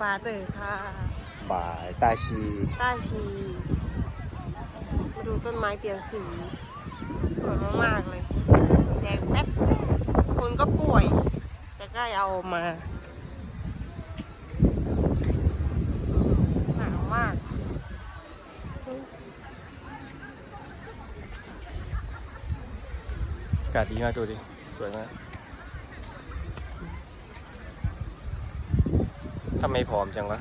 ปลาเตยค่ะบ่ายตาชีใต้ทีมาดูต้นไม้เปลี่ยนสี สวยมากๆเลยแดงแป๊ดคนก็ป่วย แต่ก็เอามาหนาวมาก อากาศดีมากดูดิ สวยมาก ทำไมผอมจังวะ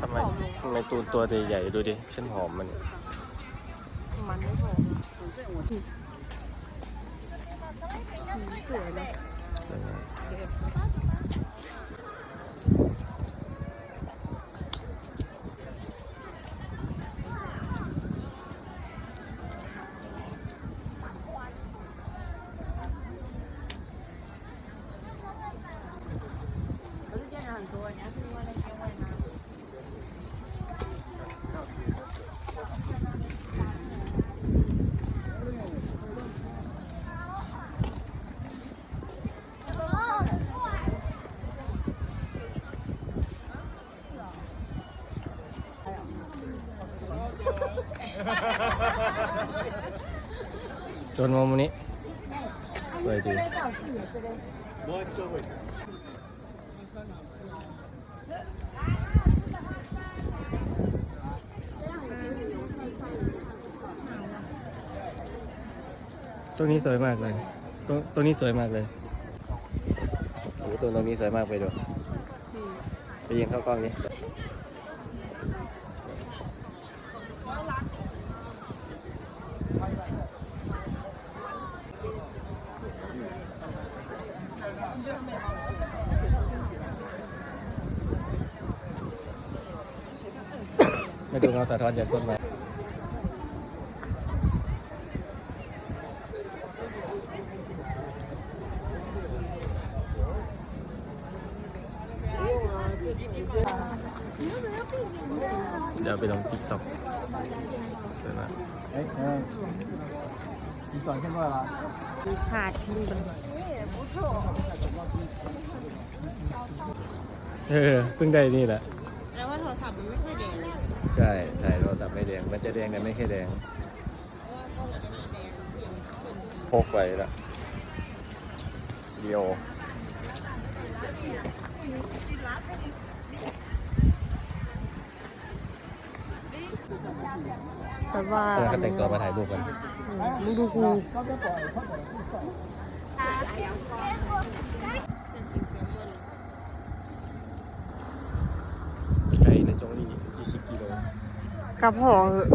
ทำไมทำไมตูนตัวใหญ่ๆดูดิฉันผอมมัน มันไม่ผอสวยนะ จนมุมนี้สวยดี ตรงนี้สวยมากเลยตรงตรงนี้สวยมากเลยโอ้ตรงตรงนี้สวยมากไปดู ไปยิงเข้ากล้องนี้ ไม่ดูเงาสะท้อนจากต้นไม้เดี๋ยวไปลองติ๊กต็อกใช่ไหมเอ๊ะมีสอนขึ้นว่าขาดที่เออเพิ่งได้นี่แหละ แล้วว่าโทรศัพท์มันไม่ค่อยดี ใช่ถ่ายโทรศัพท์ไม่แดง มันจะแดงแต่ไม่แค่แดงเพราะว่ากล้องจะไม่แดงเพียงส่วนพกไว้ละเดียวแต่ว่าเพื่อนก็แต่งตัวมาถ่ายรูปกัน มึงดูกูไกลในจงลี่20กิโล กลับหอเหอะ